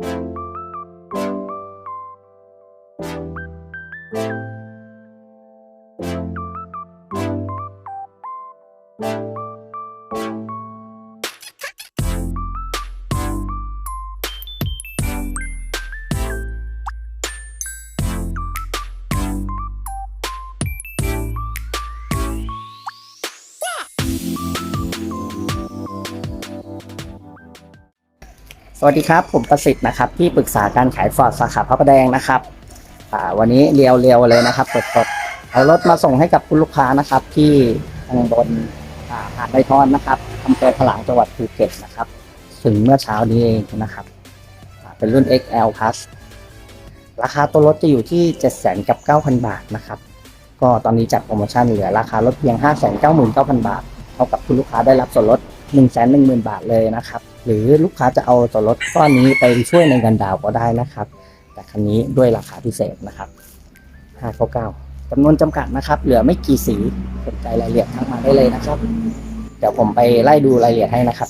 thank you. สวัสดีครับ ผมประสิทธิ์นะครับที่ปรึกษาการขายฟอร์ดสาขาพระประแดงนะครับวันนี้เรียวๆเลยนะครับสดๆเอารถมาส่งให้กับคุณลูกค้านะครับ ที่ทางบนอ่าหาดไดทอนนะครับอำเภอถลางจังหวัดภูเก็ตนะครับ ถึงเมื่อเช้านี้เองนะครับ เป็นรุ่น XL Plus ราคาตัวรถจะอยู่ที่700,000กับ9,000 บาทนะครับ ก็ตอนนี้จัดโปรโมชั่นเหลือราคารถเพียง 599,000 บาท เท่ากับคุณลูกค้าได้รับส่วนลด 1 1 0 0 0 0 บาทเลยนะครับ หรือลูกค้าจะเอาส่วนลดก้อนนี้ไปช่วยในเงินดาวก็ได้นะครับ แต่คันนี้ด้วยราคาพิเศษนะครับ599จำนวนจำกัดนะครับ เหลือไม่กี่สีสนใจรายละเอียดทักมาได้เลยนะครับ เดี๋ยวผมไปไล่ดูรายละเอียดให้นะครับ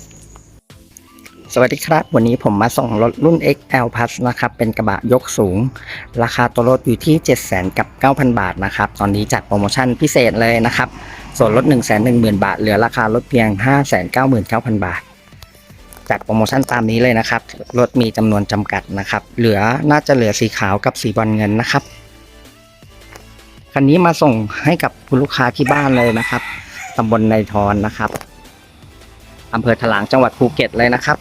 สวัสดีครับ วันนี้ผมมาส่งรถรุ่น XL Plus นะครับ เป็นกระบะยกสูง ราคาตัวรถอยู่ที่ 700,000กับ 9,000 บาทนะครับ ตอนนี้จัดโปรโมชั่นพิเศษเลยนะครับ ส่วนลด 1 1 0 0 0 0 บาท เหลือราคารถเพียง 599,000 บาท จัดโปรโมชั่นตามนี้เลยนะครับรถมีจำนวนจำกัดนะครับ เหลือน่าจะเหลือสีขาวกับสีบอลเงินนะครับคันนี้มาส่งให้กับคุณลูกค้าที่บ้านเลยนะครับตำบลในทอนนะครับอำเภอถลางจังหวัดภูเก็ตเลยนะครับ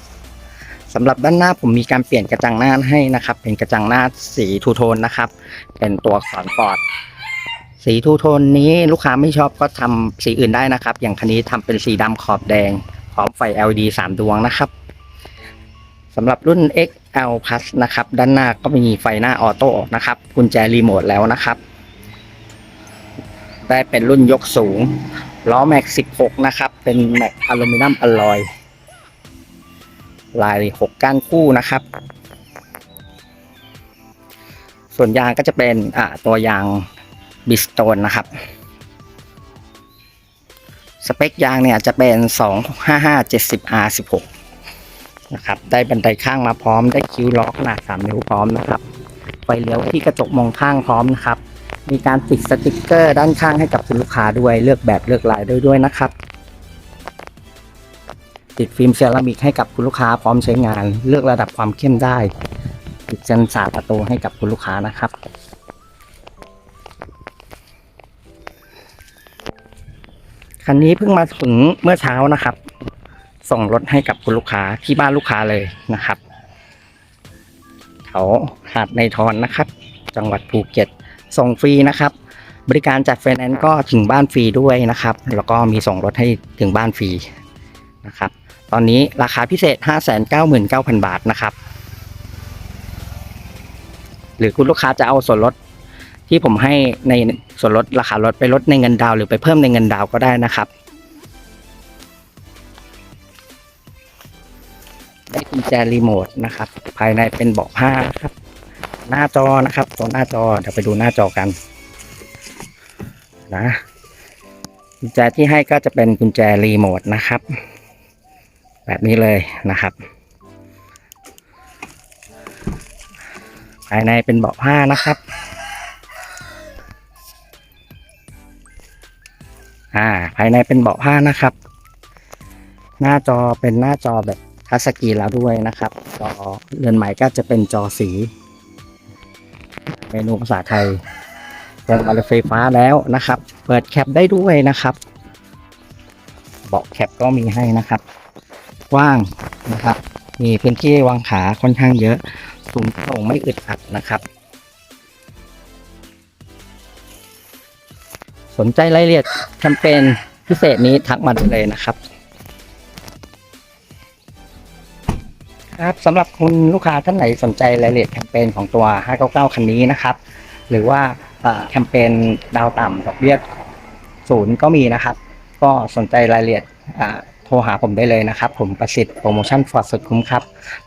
สำหรับด้านหน้าผมมีการเปลี่ยนกระจังหน้าให้นะครับ เป็นกระจังหน้าสีทูโทนนะครับ เป็นตัวอักษรฟอด สีทูโทนนี้ลูกค้าไม่ชอบก็ทำสีอื่นได้นะครับ อย่างคันนี้ทำเป็นสีดำขอบแดง พร้อมไฟ LED 3 ดวงนะครับสำหรับรุ่น XL Plus นะครับ ด้านหน้าก็มีไฟหน้าออโต้นะครับกุญแจรีโมทแล้วนะครับ ได้เป็นรุ่นยกสูง ล้อแม็ก 16 นะครับ เป็นแม็กอลูมิเนียมอลลอย ลาย 6 ก้านคู่นะครับ ส่วนยางก็จะเป็นอ่าตัวยางบิสโตนนะครับ สเปคยางเนี่ยจะเป็น 255 70 R 16 นะครับ ได้บันไดข้างมาพร้อม ได้คิ้วล้อกขนาด 3 นิ้วพร้อมนะครับ ไฟเลี้ยวที่กระจกมองข้างพร้อมนะครับ มีการติดสติกเกอร์ด้านข้างให้กับคุณลูกค้าด้วย เลือกแบบเลือกลายด้วยด้วยนะครับ ติดฟิล์มเซรามิกให้กับคุณลูกค้าพร้อมใช้งาน เลือกระดับความเข้มได้ ติดเซนสาประตูให้กับคุณลูกค้านะครับ คันนี้เพิ่งมาถึงเมื่อเช้านะครับ ส่งรถให้กับคุณลูกค้าที่บ้านลูกค้าเลยนะครับแถวหาดในทอนนะครับ จังหวัดภูเก็ตส่งฟรีนะครับ บริการจัดไฟแนนซ์ก็ถึงบ้านฟรีด้วยนะครับ แล้วก็มีส่งรถให้ถึงบ้านฟรีนะครับ ตอนนี้ราคาพิเศษ 599,000 บาทนะครับ หรือคุณลูกค้าจะเอาส่วนลด ที่ผมให้ในส่วนลดราคารถไปลดในเงินดาวหรือไปเพิ่มในเงินดาวก็ได้นะครับได้กุญแจรีโมทนะครับ ภายในเป็นเบาะผ้าครับ หน้าจอนะครับตัวหน้าจอเดี๋ยวไปดูหน้าจอกันนะกุญแจที่ให้ก็จะเป็นกุญแจรีโมทนะครับ แบบนี้เลยนะครับ ภายในเป็นเบาะผ้านะครับ อ่า ภายในเป็นเบาะผ้านะครับ หน้าจอเป็นหน้าจอแบบทัชสกรีนแล้วด้วยนะครับ จอเรือนใหม่ก็จะเป็นจอสี เมนูภาษาไทยพวงมาลัยไฟฟ้าแล้วนะครับ เปิดแคปได้ด้วยนะครับ เบาะแคปก็มีให้นะครับ กว้างนะครับ มีพื้นที่วางขาค่อนข้างเยอะสูงโปร่งไม่อึดอัดนะครับ สนใจรายละเอียดแคมเปญพิเศษนี้ทักมาได้เลยนะครับ ครับสำหรับคุณลูกค้าท่านไหนสนใจรายละเอียดแคมเปญของตัว 599 คันนี้นะครับ หรือว่าแคมเปญดาวต่ำดอกเบี้ยศูนย์ก็มีนะครับ ก็สนใจรายละเอียด โทรหาผมได้เลยนะครับ ผมประสิทธิ์โปรโมชั่นฟอร์ดสุดคุ้มครับ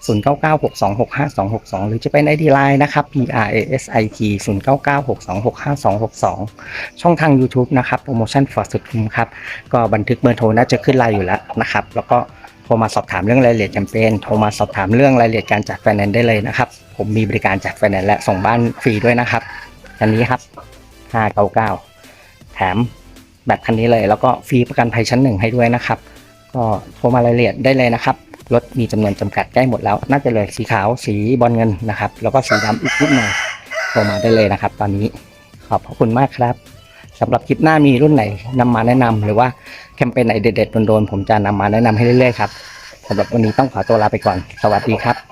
0996265262 หรือจะเป็น ID Line นะครับ P R A S I T 0996265262 ช่องทาง YouTube นะครับโปรโมชั่นฟอร์ดสุดคุ้มครับ ก็บันทึกเบอร์โทรน่าจะขึ้นไลน์อยู่แล้วนะครับ แล้วก็โทรมาสอบถามเรื่องรายละเอียดแคมเปญโทรมาสอบถามเรื่องรายละเอียดการจัดไฟแนนซ์ได้เลยนะครับ ผมมีบริการจัดไฟแนนซ์และส่งบ้านฟรีด้วยนะครับคันนี้ครับ 599 แถมแบตคันนี้เลย แล้วก็ฟรีประกันภัยชั้นหนึ่งให้ด้วยนะครับ ก็โทรมารายละเอียดได้เลยนะครับรถมีจำนวนจำกัดใกล้หมดแล้ว น่าจะเลยสีขาวสีบอลเงินนะครับ แล้วก็สีดำอีกนิดหน่อยโทรมาได้เลยนะครับ ตอนนี้ขอบพระคุณมากครับสำหรับคลิปหน้ามีรุ่นไหนนำมาแนะนำหรือว่าแคมเปญไหนเด็ดๆโดนๆผมจะนำมาแนะนำให้เรื่อยๆครับสำหรับวันนี้ต้องขอตัวลาไปก่อน สวัสดีครับ